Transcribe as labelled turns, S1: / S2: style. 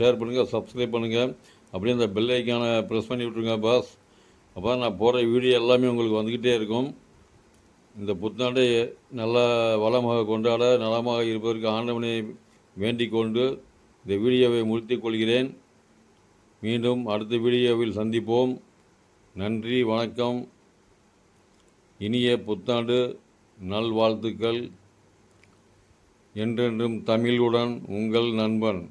S1: Share பண்ணுங்கள் subscribe பண்ணுங்கள் அப்படியே அந்த பெல் ஐக்கானை ப்ரெஸ் பண்ணி விட்ருங்க பாஸ் அப்போ நான் போகிற வீடியோ எல்லாமே உங்களுக்கு வந்துக்கிட்டே இருக்கும். இந்த புத்தாண்டை நல்ல வளமாக கொண்டாட நலமாக இருப்பதற்கு ஆண்டவனை வேண்டிக் கொண்டு இந்த வீடியோவை முடித்துக் கொள்கிறேன். மீண்டும் அடுத்த வீடியோவில் சந்திப்போம். நன்றி வணக்கம். இனிய புத்தாண்டு நல்வாழ்த்துக்கள். என்றென்றும் தமிழுடன் உங்கள் நண்பன்.